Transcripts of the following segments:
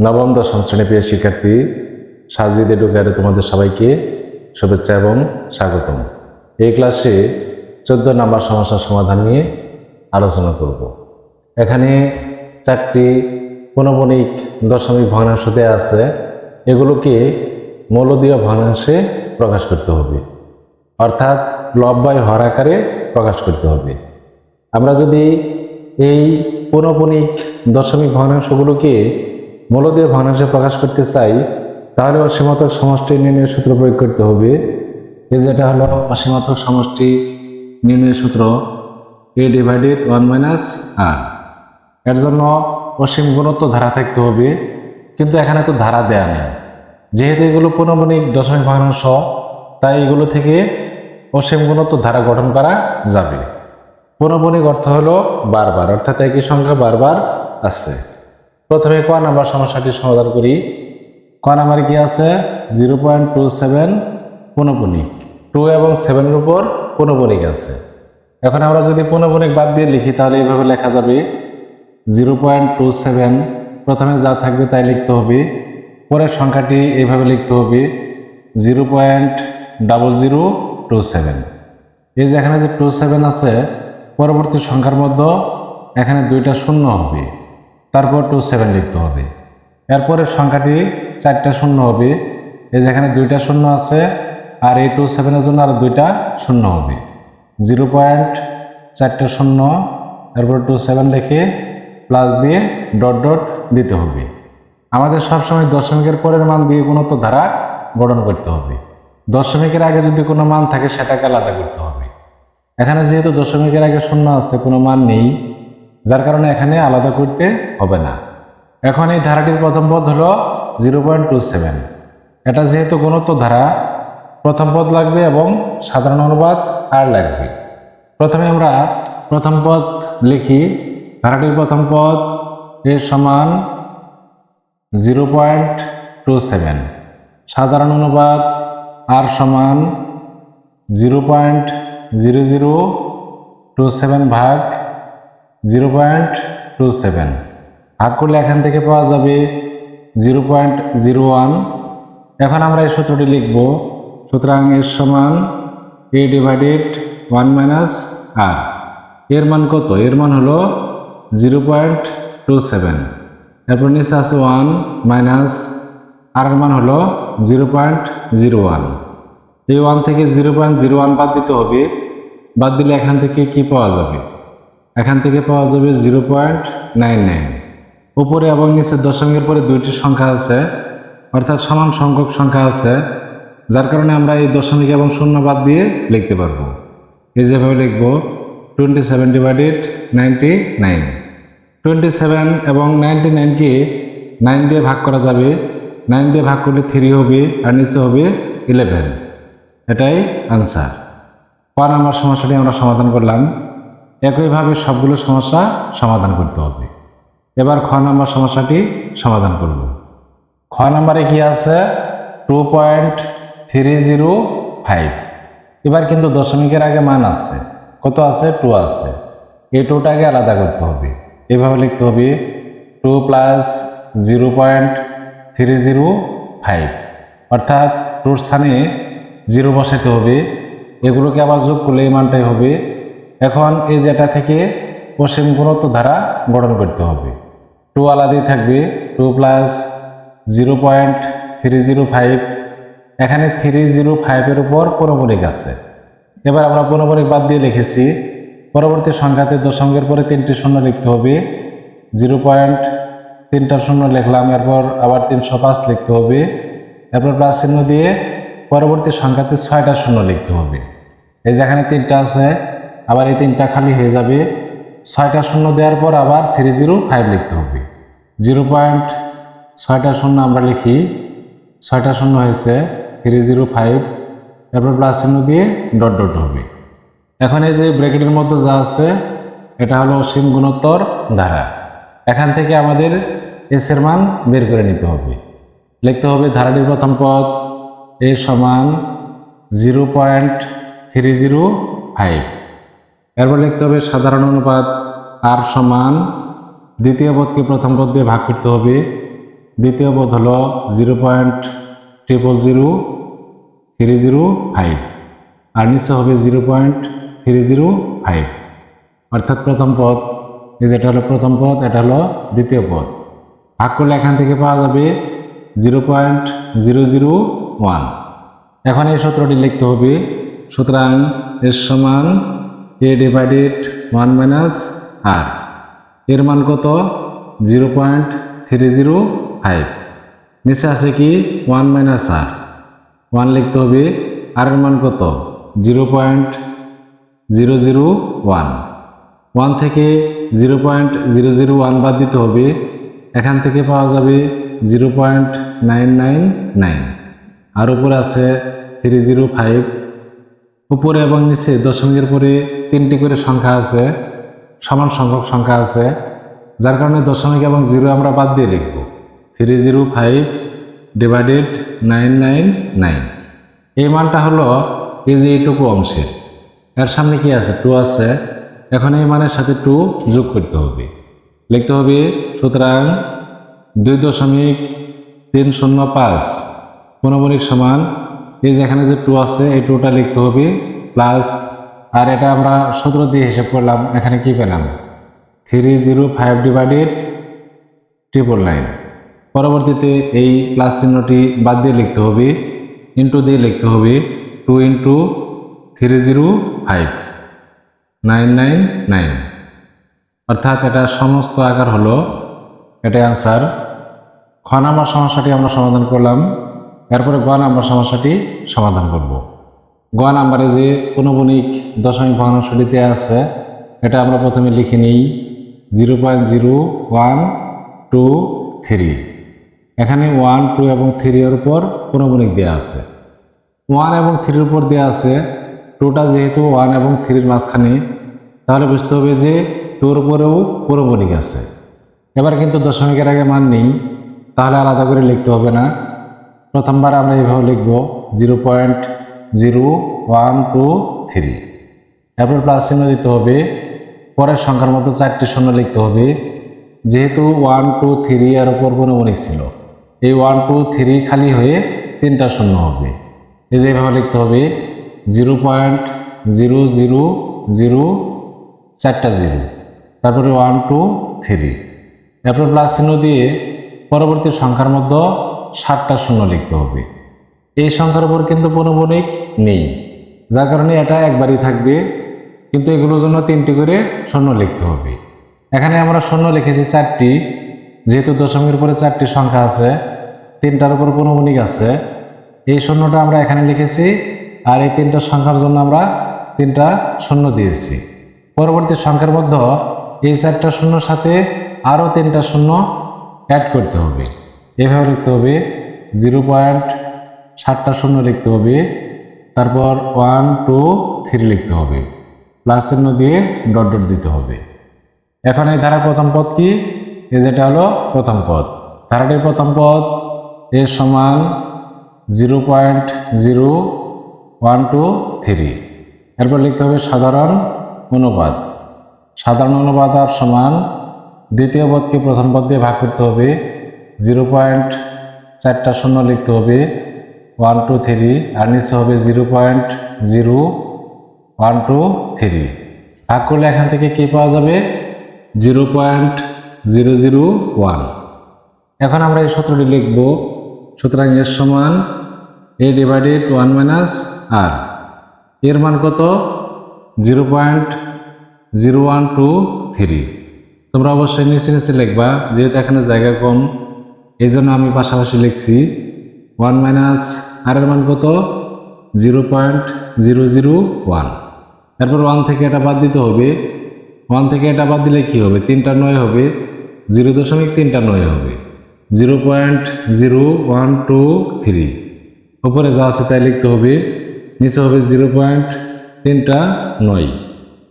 নবম, দশম শ্রেণি প্রিয় শিক্ষার্থী, সাজিদ এডুকারে তোমাদের সবাইকে শুভেচ্ছা এবং স্বাগতম। এই ক্লাসে চোদ্দ নাম্বার সমস্যার সমাধান নিয়ে আলোচনা করব। এখানে চারটি পনবনিক দশমিক ভগ্নাংশ দেওয়া আছে। এগুলোকে মৌলদীয় ভগ্নাংশে প্রকাশ করতে হবে। অর্থাৎ লব বাই হর আকারে প্রকাশ করতে হবে। আমরা যদি এই পৌনপনিক দশমিক ভগ্নাংশগুলোকে মূলদীয় ভগ্নাংশে প্রকাশ করতে চাই, তাহলে অসীমাত্মক সমষ্টি নির্ণয়ের সূত্র প্রয়োগ করতে হবে। এই যেটা হলো অসীমাত্মক সমষ্টি নির্ণয়ের সূত্র a divided one minus r এর জন্য অসীম গুণত্ব ধারা থাকতে হবে, কিন্তু এখানে তো ধারা দেয়া নেই। যেহেতু এগুলো পৌনপনিক দশমিক ভগ্নাংশ, তাই এগুলো থেকে অসীম গুণত্ব ধারা গঠন করা যাবে। পৌনপনিক অর্থ হলো বারবার, অর্থাৎ একই সংখ্যা বারবার আছে। প্রথমে ক নাম্বার সমস্যাটি সমাধান করি। ক নাম্বারে কি আছে? জিরো পয়েন্ট টু সেভেন পৌনপনিক টু এবং সেভেনের উপর পৌনপনিক আছে। এখন আমরা যদি পৌনপনিক বাদ দিয়ে লিখি, তাহলে এইভাবে লেখা যাবে। জিরো পয়েন্ট টু সেভেন, প্রথমে যা থাকবে তাই লিখতে হবে। পরের সংখ্যাটি এইভাবে লিখতে হবে। Zero point double zero two seven. এই যে এখানে যে টু সেভেন আছে, পরবর্তী সংখ্যার মধ্যে এখানে দুইটা শূন্য হবে। তারপর টু সেভেন লিখতে হবে। এরপরের সংখ্যাটি চারটা শূন্য হবে। এই যেখানে দুইটা শূন্য আছে, আর এই টু সেভেনের জন্য আর দুইটা শূন্য হবে। জিরো পয়েন্ট চারটা শূন্য, এরপর টু সেভেন লিখে প্লাস দিয়ে ডট ডট দিতে হবে। আমাদের সবসময় দশমিকের পরের মান দিয়ে কোনো তো ধারা গঠন করতে হবে। দশমিকের আগে যদি কোনো মান থাকে, সেটাকে আলাদা করতে হবে। এখানে যেহেতু দশমিকের আগে শূন্য আছে, কোনো মান নেই যার কারণে এখানে আলাদা করতে হবে না। এখন এই ধারাটির প্রথম পদ হলো জিরো পয়েন্ট টু সেভেন। এটা যেহেতু গুণত্ব ধারা, প্রথম পদ লাগবে এবং সাধারণ অনুবাদ আর লাগবে। প্রথমে আমরা প্রথম পদ লিখি, ধারাটির প্রথম পদ এর সমান জিরো পয়েন্ট টু সেভেন। সাধারণ অনুবাদ আর সমান zero point zero zero two seven ভাগ জিরো পয়েন্ট টু সেভেন। ভাগ করলে এখান থেকে পাওয়া যাবে জিরো পয়েন্ট জিরো ওয়ান। এখন আমরা এই সূত্রটি লিখব। সুতরাং এর সমান a divided one minus r এর মান কত? এর মান হলো জিরো পয়েন্ট টু সেভেন। এরপর নিচে আছে ওয়ান মাইনাস আর মান হলো জিরো পয়েন্ট জিরো ওয়ান। এই ওয়ান থেকে জিরো পয়েন্ট জিরো ওয়ান বাদ দিতে হবে। বাদ দিলে এখান থেকে কি পাওয়া যাবে? এখান থেকে পাওয়া যাবে জিরো পয়েন্ট নাইন নাইন। উপরে এবং নিচে দশমিকের পরে দুইটি সংখ্যা আছে, অর্থাৎ সমান সংখ্যক সংখ্যা আছে, যার কারণে আমরা এই দশমিক এবং শূন্য বাদ দিয়ে লিখতে পারব। এই যেভাবে লিখব, twenty seven divided ninety nine. Twenty seven এবং নাইনটি নাইনকে নাইন দিয়ে ভাগ করা যাবে, নাইন দিয়ে ভাগ করলে থ্রি হবে আর নিচে হবে ইলেভেন। এটাই আনসার। ক নাম্বার সমস্যাটি আমরা সমাধান করলাম। একইভাবে সবগুলো সমস্যা সমাধান করতে হবে। এবার খ নাম্বার সমস্যাটি সমাধান করব। খ নাম্বারে কি আছে? Two point three zero five এবার কিন্তু দশমিকের আগে মান আছে। কত আছে? টু আছে। এই টুটাকে আলাদা করতে হবে। এভাবে লিখতে হবে two plus zero point three zero five অর্থাৎ টুর স্থানে জিরো বসাতে হবে। এগুলোকে আবার যোগ করলে এই মানটাই হবে এখন এই যেটা থেকে অসীম গুণত্ব ধারা গঠন করতে হবে। টু আলাদাই থাকবে two plus zero point three zero five এখানে থ্রি জিরো ফাইভের উপর পরমরিক আছে। এবার আমরা পরমরিক বাদ দিয়ে লিখেছি, পরবর্তী সংখ্যাতে দশমিকের পরে তিনটি শূন্য লিখতে হবে। জিরো পয়েন্ট তিনটা শূন্য লিখলাম, এরপর আবার তিনশো পাঁচ লিখতে হবে। এরপর প্লাস চিহ্ন দিয়ে পরবর্তী সংখ্যাতে ছয়টা শূন্য লিখতে হবে। এই যেখানে তিনটা আছে আবার এই তিনটা খালি হয়ে যাবে। ছয়টা শূন্য দেওয়ার পর আবার থ্রি জিরো ফাইভ লিখতে হবে। জিরো পয়েন্ট ছয়টা শূন্য আমরা লিখি। ছয়টা শূন্য হয়েছে থ্রি জিরো ফাইভ এরপর প্লাস চিহ্ন দিয়ে ডট ডট হবে। এখন এই যে ব্র্যাকেটের মধ্যে যা আছে, এটা হলো অসীম গুণোত্তর ধারা। এখান থেকে আমাদের এস এর মান বের করে নিতে হবে। লিখতে হবে ধারাটির প্রথম পদ এ সমান zero point three zero five এরপর লিখতে হবে, সাধারণ অনুপাত আর সমান দ্বিতীয় পদকে প্রথম পদ দিয়ে ভাগ করতে হবে? দ্বিতীয় পদ হলো zero point triple zero three zero five আর নিচে হবে zero point three zero five অর্থাৎ প্রথম পদ, এই যেটা হলো প্রথম পদ, এটা হলো দ্বিতীয় পদ। ভাগ করলে এখান থেকে পাওয়া যাবে zero point zero zero one এখন এই সূত্রটি লিখতে হবে, সুতরাং এর সমান a divided one minus r এর মান কত? Zero point three zero five নিচে আছে কি? ওয়ান মাইনাস আর ওয়ান লিখতে হবে। আর এর মান কত? Zero point zero zero one one থেকে zero point zero zero one বাদ দিতে হবে। এখান থেকে পাওয়া যাবে zero point nine nine nine আর উপরে আছে থ্রি জিরো ফাইভ উপরে এবং নিচে দশমিকের পরে তিনটি করে সংখ্যা আছে, সমান সংখ্যক সংখ্যা আছে, যার কারণে দশমিক এবং জিরো আমরা বাদ দিয়ে লিখব। Three zero five divided nine nine nine এই মানটা হলো এই যে এইটুকু অংশের এর সামনে কি আছে? টু আছে। এখন এই মানের সাথে টু যোগ করতে হবে। লিখতে হবে, সুতরাং দুই দশমিক তিন শূন্য পাঁচ পনবনিক সমান এই যে এখানে যে টু আছে, এই টুটা লিখতে হবে প্লাস আর এটা আমরা সূত্র দিয়ে হিসাব করলাম, এখানে কি পেলাম? Three zero five divided triple nine পরবর্তীতে এই প্লাস চিহ্নটি বাদ দিয়ে লিখতে হবে ইন্টু দিয়ে লিখতে হবে two into three zero five nine nine nine অর্থাৎ এটা সমস্ত আকার হলো, এটাই আনসার খ নাম্বার সমস্যাটি আমরা সমাধান করলাম এরপরে গ নাম্বার সমস্যাটি সমাধান করব। গ নাম্বারে যে অনুবণিক দশমিক ভগ্নাংশটিতে আছে, এটা আমরা প্রথমে লিখে নিই zero point zero one two three এখানে ওয়ান টু এবং থ্রি এর উপর অনুবণিক দেওয়া আছে। ওয়ান এবং থ্রির উপর দেওয়া আছে টুটা যেহেতু ওয়ান এবং থ্রির মাঝখানে, তাহলে বুঝতে হবে যে টুর উপরেও পুরোবণিক আছে। এবার কিন্তু দশমিকের আগে মান নেই, তাহলে আলাদা করে লিখতে হবে না। প্রথমবার আমরা এইভাবে লিখব zero point zero one two three. এরপর প্লাস চিহ্ন দিতে হবে। পরের সংখ্যার মতো চারটি শূন্য লিখতে হবে। যেহেতু ওয়ান টু থ্রি এর উপর অনুমানিক ছিল, এই ওয়ান টু থ্রি খালি হয়ে তিনটা শূন্য হবে। এই যে এইভাবে লিখতে হবে। Zero point zero zero zero চারটা জিরো। তারপরে ওয়ান টু থ্রি। এরপর প্লাস চিহ্ন দিয়ে পরবর্তী সংখ্যার মধ্যে ষাটটা শূন্য লিখতে হবে। এই সংখ্যার উপর কিন্তু পনবনিক নেই। যার কারণে এটা একবারই থাকবে। কিন্তু এগুলোর জন্য তিনটি করে শূন্য লিখতে হবে। এখানে আমরা শূন্য লিখেছি চারটি। যেহেতু দশমিকের উপরে চারটি সংখ্যা আছে, তিনটার উপর পনবনিক আছে। এই শূন্যটা আমরা এখানে লিখেছি আর এই তিনটা সংখ্যার জন্য আমরা তিনটা শূন্য দিয়েছি। পরবর্তী সংখ্যার মধ্যে এই চারটা শূন্যর সাথে আরও তিনটা শূন্য অ্যাড করতে হবে। এভাবে লিখতে হবে জিরো পয়েন্ট সাতটা শূন্য লিখতে হবে। তারপর ওয়ান টু থ্রি লিখতে হবে। প্লাস চিহ্ন দিয়ে ডট ডট দিতে হবে। এখন এই ধারার প্রথম পদ কি? এই যেটা হলো প্রথম পদ। ধারাটির প্রথম পদ এর সমান zero point zero one two three এরপর লিখতে হবে সাধারণ অনুপাত। সাধারণ অনুপাত আর সমান দ্বিতীয় পদকে প্রথম পদ দিয়ে ভাগ করতে হবে। জিরো পয়েন্ট চারটা শূন্য লিখতে হবে। ওয়ান, টু, থ্রি, আর নিচে হবে zero point zero, one, two, three. ভাগ করলে এখান থেকে কী পাওয়া যাবে? Zero point zero zero one. এখন আমরা এই সূত্রটি লিখব। সুতরাং এর সমান a divided one minus r এর মান কত? Zero point zero one two three. তোমরা অবশ্যই নিচে নিচে লিখবা, যেহেতু এখানে জায়গা কম। এই জন্য আমি পাশাপাশি লিখছি ওয়ান মাইনাস আর এর মান কত? Zero point zero zero one. তারপর ওয়ান থেকে এটা বাদ দিতে হবে। ওয়ান থেকে এটা বাদ দিলে কী হবে? তিনটা নয় হবে। জিরো দশমিক তিনটা নয় হবে। Zero point zero one two three. উপরে যা আছে তাই লিখতে হবে। নিচে হবে জিরো পয়েন্ট তিনটা নয়।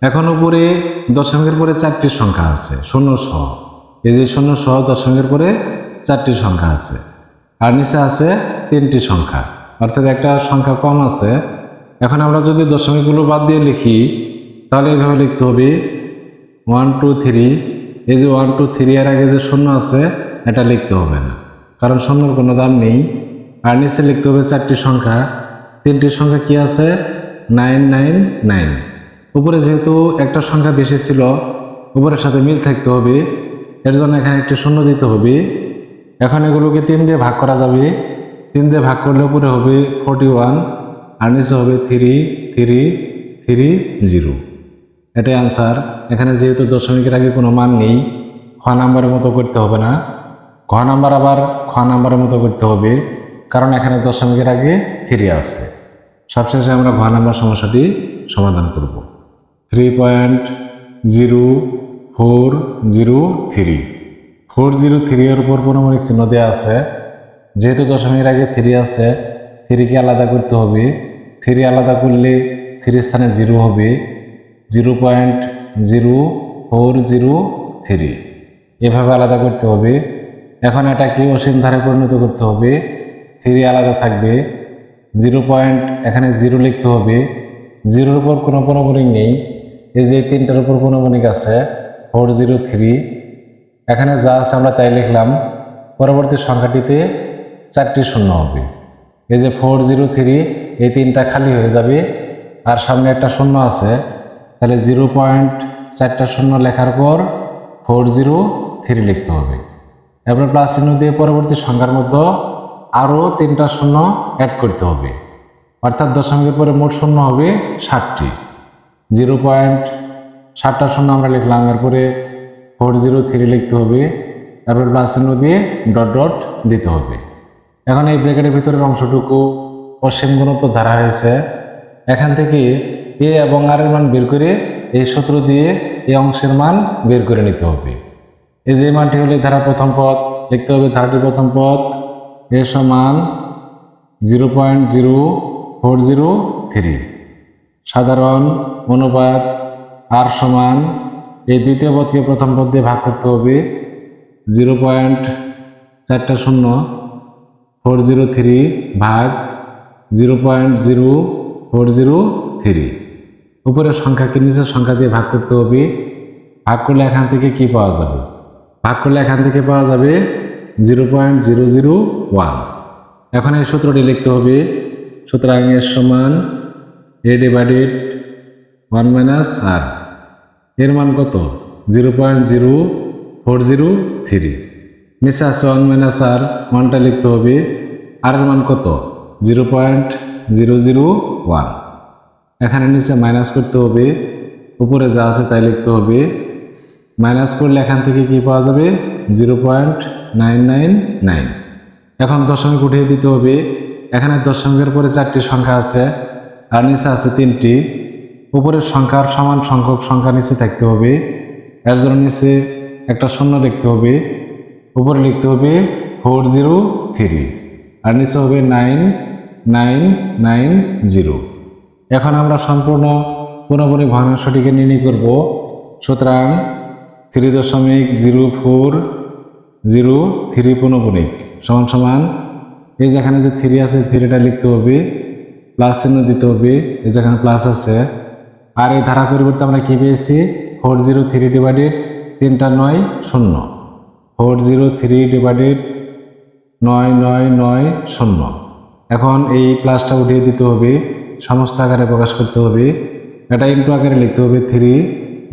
এখন উপরে দশমিকের পরে চারটি সংখ্যা আছে। শূন্য সহ এই যে শূন্য সহ দশমিকের পরে চারটি সংখ্যা আছে। আর নিচে আছে তিনটি সংখ্যা। অর্থাৎ একটা সংখ্যা কম আছে। এখন আমরা যদি দশমিকগুলো বাদ দিয়ে লিখি, তাহলে এইভাবে লিখতে হবে ওয়ান টু থ্রি এই যে ওয়ান টু থ্রি এর আগে যে শূন্য আছে, এটা লিখতে হবে না। কারণ শূন্যর কোনো দাম নেই। আর নিচে লিখতে হবে চারটি সংখ্যা। তিনটি সংখ্যা কি আছে? নাইন নাইন নাইন উপরে যেহেতু একটা সংখ্যা বেশি ছিল, উপরের সাথে মিল থাকতে হবে, এর জন্য এখানে একটি শূন্য দিতে হবে। এখন এগুলোকে তিন দিয়ে ভাগ করা যাবে। তিন দিয়ে ভাগ করলে উপরে হবে ফোরটি ওয়ান আর নিচে হবে থ্রি থ্রি থ্রি জিরো এটাই আনসার এখানে যেহেতু দশমিকের আগে কোনো মান নেই, খ নাম্বারের মতো করতে হবে না। ঘ নাম্বার আবার খ নাম্বারের মতো করতে হবে, কারণ এখানে দশমিকের আগে থ্রি আছে। সবশেষে আমরা ঘ নাম্বার সমস্যাটি সমাধান করব। Three point zero four zero three four zero three এর উপর পনমনিক চিহ্ন দেওয়া আছে। যেহেতু দশমিকের আগে থ্রি আছে, থ্রিকে আলাদা করতে হবে। থ্রি আলাদা করলে থ্রি স্থানে জিরো হবে। Zero point zero four zero three. এভাবে আলাদা করতে হবে। এখন এটাকে অসীম ধারে পরিণত করতে হবে। থ্রি আলাদা থাকবে। জিরো পয়েন্ট এখানে জিরো লিখতে হবে। জিরোর উপর কোনো পনমনিক নেই। এই যে তিনটার উপর পনমনিক আছে, ফোর জিরো থ্রি। এখানে যা আছে আমরা তাই লিখলাম, পরবর্তী সংখ্যাটিতে চারটি শূন্য হবে। এই যে ফোর জিরো থ্রি এই তিনটা খালি হয়ে যাবে। আর সামনে একটা শূন্য আছে, তাহলে জিরো পয়েন্ট চারটা শূন্য লেখার পর ফোর জিরো থ্রি লিখতে হবে। এরপর প্লাস চিহ্ন দিয়ে পরবর্তী সংখ্যার মধ্যে আরও তিনটা শূন্য অ্যাড করতে হবে। অর্থাৎ দশমিকের পরে মোট শূন্য হবে ষাটটি। জিরো পয়েন্ট ষাটটা শূন্য আমরা লিখলাম, এরপরে ফোর জিরো থ্রি লিখতে হবে, তারপর প্লাস চিহ্ন দিয়ে ডট ডট দিতে হবে। এখন এই ব্র্যাকেটের ভিতরের অংশটুকু অসীম গুণত্ব ধারা হয়েছে। এখান থেকে এ এবং আর এর মান বের করে এই সূত্র দিয়ে এই অংশের মান বের করে নিতে হবে। এই যে মানটি হলে ধারা প্রথম পদ, লিখতে হবে ধারাটির প্রথম পদ এ সমান zero point zero four zero three সাধারণ অনুপাত আর সমান এই দ্বিতীয় পদকে প্রথম পদ দিয়ে ভাগ করতে হবে জিরো পয়েন্ট চারটা শূন্য ফোর জিরো থ্রি ভাগ zero point zero four zero three. উপরের সংখ্যাকে নিচের সংখ্যা দিয়ে ভাগ করতে হবে। ভাগ করলে এখান থেকে কি পাওয়া যাবে? ভাগ করলে এখান থেকে পাওয়া যাবে zero point zero zero one. এখন এই সূত্রটি লিখতে হবে। সুতরাং এর সমান a divided one minus r এর মান কত? Zero point zero four zero three. আছে ওয়ান মাইনাস আর ওয়ানটা লিখতে হবে। আর এর মান কত? Zero point zero zero one. এখানে নিচে মাইনাস করতে হবে। উপরে যা আছে তাই লিখতে হবে। মাইনাস করলে এখান থেকে কি পাওয়া যাবে? Zero point nine nine nine. এখন দশমিক উঠিয়ে দিতে হবে। এখানে দশমিকের পরে চারটি সংখ্যা আছে, আর নিচে আছে তিনটি। উপরের সংখ্যার সমান সংখ্যক সংখ্যা নিচে থাকতে হবে। এর জন্য নিচে একটা শূন্য লিখতে হবে। উপরে লিখতে হবে ফোর জিরো থ্রি। আর নিচে হবে নাইন নাইন নাইন জিরো। এখন আমরা সম্পূর্ণ পুরোপুরি ভগ্নাংশটিকে নির্ণয় করব। সুতরাং থ্রি দশমিক জিরো ফোর জিরো থ্রি পনপনিক সমান সমান। এই যেখানে যে থ্রি আছে, থ্রিটা লিখতে হবে। প্লাস চিহ্ন দিতে হবে। এই যেখানে প্লাস আছে আর এই ধারা পরিবর্তে আমরা কি পেয়েছি? ফোর জিরো থ্রি ডিভাইডেড তিনটা নয় শূন্য। ফোর জিরো থ্রি ডিভাইডেড নয় নয় নয় শূন্য। এখন এই প্লাসটা উঠিয়ে দিতে হবে, সমস্ত আকারে প্রকাশ করতে হবে। এটা ইন্টু আকারে লিখতে হবে three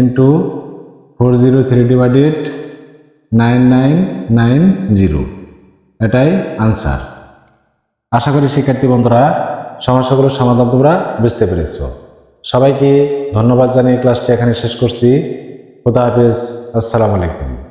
into four zero three divided nine nine nine zero এটাই আনসার আশা করি শিক্ষার্থী বন্ধুরা, সমস্যাগুলোর সমাধান তোমরা বুঝতে পেরেছ। সবাইকে ধন্যবাদ জানিয়ে ক্লাসটি এখানে শেষ করছি। খুদা হাফেজ। আসসালামু আলাইকুম।